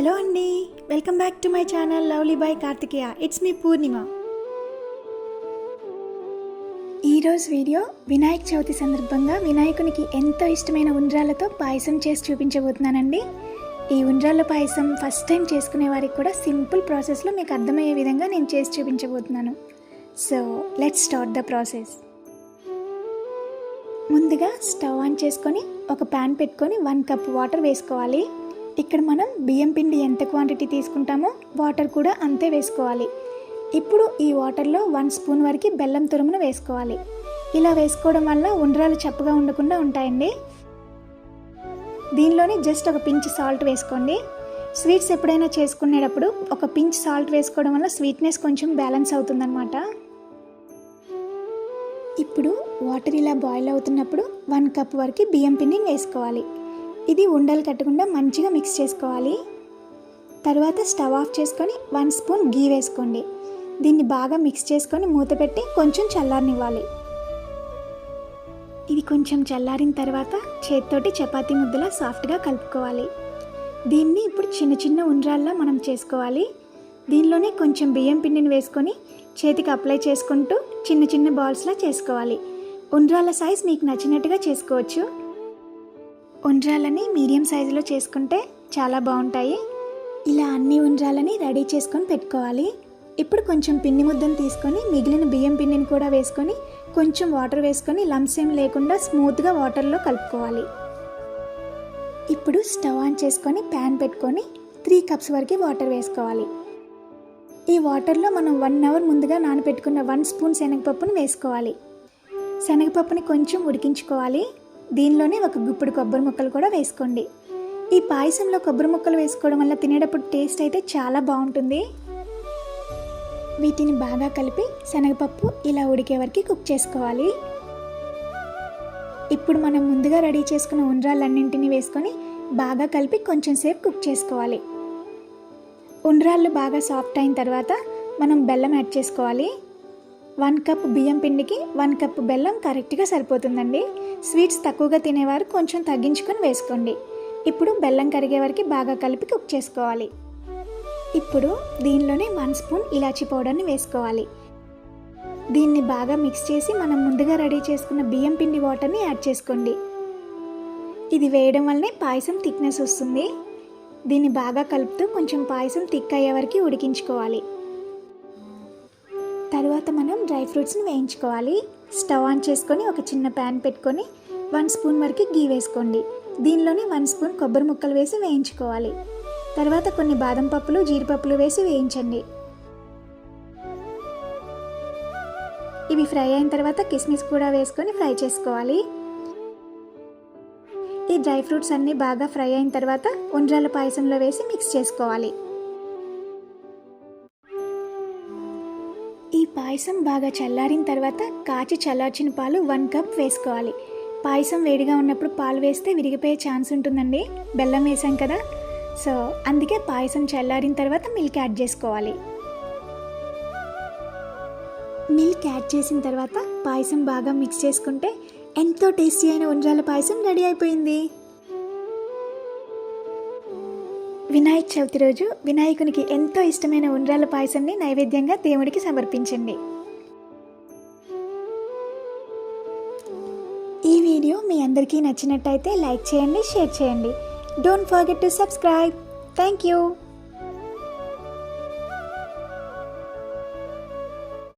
Hello అండి. Welcome back to my channel lovely boy Karthikeya. It's me Purnima. ఈరోజు video Vinayaka Chavithi సందర్భంగా వినాయకునికి ఎంతో ఇష్టమైన ఉండ్రాలతో పాయసం చేసి చూపించబోతున్నానండి. ఈ ఉండ్రాల పాయసం ఫస్ట్ టైం చేసుకునే వారికి కూడా సింపుల్ ప్రాసెస్లో మీకు అర్థమయ్యే విధంగా నేను చేసి చూపించబోతున్నాను. So let's start the process ముందుగా స్టవ్ ఆన్ చేసుకొని ఒక ప్యాన్ పెట్టుకొని వన్ కప్ వాటర్ వేసుకోవాలి. ఇక్కడ మనం బియ్యం పిండి ఎంత క్వాంటిటీ తీసుకుంటామో వాటర్ కూడా అంతే వేసుకోవాలి. ఇప్పుడు ఈ వాటర్లో వన్ స్పూన్ వరకు బెల్లం తురుమును వేసుకోవాలి. ఇలా వేసుకోవడం వల్ల ఉండ్రాలు చప్పగా ఉండకుండా ఉంటాయండి. దీనిలోనే జస్ట్ ఒక పించ్ సాల్ట్ వేసుకోండి. స్వీట్స్ ఎప్పుడైనా చేసుకునేటప్పుడు ఒక పించ్ సాల్ట్ వేసుకోవడం వల్ల స్వీట్నెస్ కొంచెం బ్యాలెన్స్ అవుతుందన్నమాట. ఇప్పుడు వాటర్ ఇలా బాయిల్ అవుతున్నప్పుడు వన్ కప్ వరకు బియ్యం పిండిని వేసుకోవాలి. ఇది ఉండలు కట్టకుండా మంచిగా మిక్స్ చేసుకోవాలి. తర్వాత స్టవ్ ఆఫ్ చేసుకొని వన్ స్పూన్ గీ వేసుకోండి. దీన్ని బాగా మిక్స్ చేసుకొని మూత పెట్టి కొంచెం చల్లారనివ్వాలి. ఇది కొంచెం చల్లారిన తర్వాత చేతితోటి చపాతీ ముద్దలా సాఫ్ట్గా కలుపుకోవాలి. దీన్ని ఇప్పుడు చిన్న చిన్న ఉండ్రాల్లో మనం చేసుకోవాలి. దీనిలోనే కొంచెం బియ్యం పిండిని వేసుకొని చేతికి అప్లై చేసుకుంటూ చిన్న చిన్న బాల్స్లా చేసుకోవాలి. ఉండ్రాల సైజ్ మీకు నచ్చినట్టుగా చేసుకోవచ్చు. ఉండ్రాలని మీడియం సైజులో చేసుకుంటే చాలా బాగుంటాయి. ఇలా అన్ని ఉండ్రాలని రెడీ చేసుకొని పెట్టుకోవాలి. ఇప్పుడు కొంచెం పిండి ముద్దను తీసుకొని మిగిలిన బియ్యం పిండిని కూడా వేసుకొని కొంచెం వాటర్ వేసుకొని లంప్స్ ఏం లేకుండా స్మూత్గా వాటర్లో కలుపుకోవాలి. ఇప్పుడు స్టవ్ ఆన్ చేసుకొని ప్యాన్ పెట్టుకొని త్రీ కప్స్ వరకు వాటర్ వేసుకోవాలి. ఈ వాటర్లో మనం వన్ అవర్ ముందుగా నానబెట్టుకున్న వన్ స్పూన్ శనగపప్పును వేసుకోవాలి. శనగపప్పుని కొంచెం ఉడికించుకోవాలి. దీనిలోనే ఒక గుప్పుడు కొబ్బరి ముక్కలు కూడా వేసుకోండి. ఈ పాయసంలో కొబ్బరి ముక్కలు వేసుకోవడం వల్ల తినేటప్పుడు టేస్ట్ అయితే చాలా బాగుంటుంది. వీటిని బాగా కలిపి శనగపప్పు ఇలా ఉడికే వరకు కుక్ చేసుకోవాలి. ఇప్పుడు మనం ముందుగా రెడీ చేసుకున్న ఉండ్రాలన్నింటినీ వేసుకొని బాగా కలిపి కొంచెం సేపు కుక్ చేసుకోవాలి. ఉండ్రాళ్ళు బాగా సాఫ్ట్ అయిన తర్వాత మనం బెల్లం యాడ్ చేసుకోవాలి. వన్ కప్ బియ్యం పిండికి వన్ కప్ బెల్లం కరెక్ట్గా సరిపోతుందండి. స్వీట్స్ తక్కువగా తినేవారు కొంచెం తగ్గించుకొని వేసుకోండి. ఇప్పుడు బెల్లం కరిగే వరకు బాగా కలిపి కుక్ చేసుకోవాలి. ఇప్పుడు దీనిలోనే వన్ స్పూన్ ఇలాచీ పౌడర్ని వేసుకోవాలి. దీన్ని బాగా మిక్స్ చేసి మనం ముందుగా రెడీ చేసుకున్న బియ్యం పిండి వాటర్ని యాడ్ చేసుకోండి. ఇది వేయడం వల్లనే పాయసం థిక్నెస్ వస్తుంది. దీన్ని బాగా కలుపుతూ కొంచెం పాయసం థిక్ అయ్యే వరకు ఉడికించుకోవాలి. తర్వాత మనం డ్రై ఫ్రూట్స్ని వేయించుకోవాలి. స్టవ్ ఆన్ చేసుకొని ఒక చిన్న ప్యాన్ పెట్టుకొని వన్ స్పూన్ వరకు గీ వేసుకోండి. దీనిలోనే వన్ స్పూన్ కొబ్బరి ముక్కలు వేసి వేయించుకోవాలి. తర్వాత కొన్ని బాదం పప్పులు జీడిపప్పులు వేసి వేయించండి. ఇవి ఫ్రై అయిన తర్వాత కిస్మిస్ కూడా వేసుకొని ఫ్రై చేసుకోవాలి. ఈ డ్రై ఫ్రూట్స్ అన్నీ బాగా ఫ్రై అయిన తర్వాత ఉండ్రాల పాయసంలో వేసి మిక్స్ చేసుకోవాలి. ఈ పాయసం బాగా చల్లారిన తర్వాత కాచి చల్లార్చిన పాలు వన్ కప్ వేసుకోవాలి. పాయసం వేడిగా ఉన్నప్పుడు పాలు వేస్తే విరిగిపోయే ఛాన్స్ ఉంటుందండి. బెల్లం వేసాం కదా. సో అందుకే పాయసం చల్లారిన తర్వాత మిల్క్ యాడ్ చేసుకోవాలి. మిల్క్ యాడ్ చేసిన తర్వాత పాయసం బాగా మిక్స్ చేసుకుంటే ఎంతో టేస్టీ అయిన ఉండ్రాల పాయసం రెడీ అయిపోయింది. వినాయక చవితి రోజు వినాయకునికి ఎంతో ఇష్టమైన ఉండ్రాల పాయసంని నైవేద్యంగా దేవుడికి సమర్పించండి. ఈ వీడియో మీ అందరికీ నచ్చినట్టయితే లైక్ చేయండి షేర్ చేయండి. Don't forget to subscribe thank you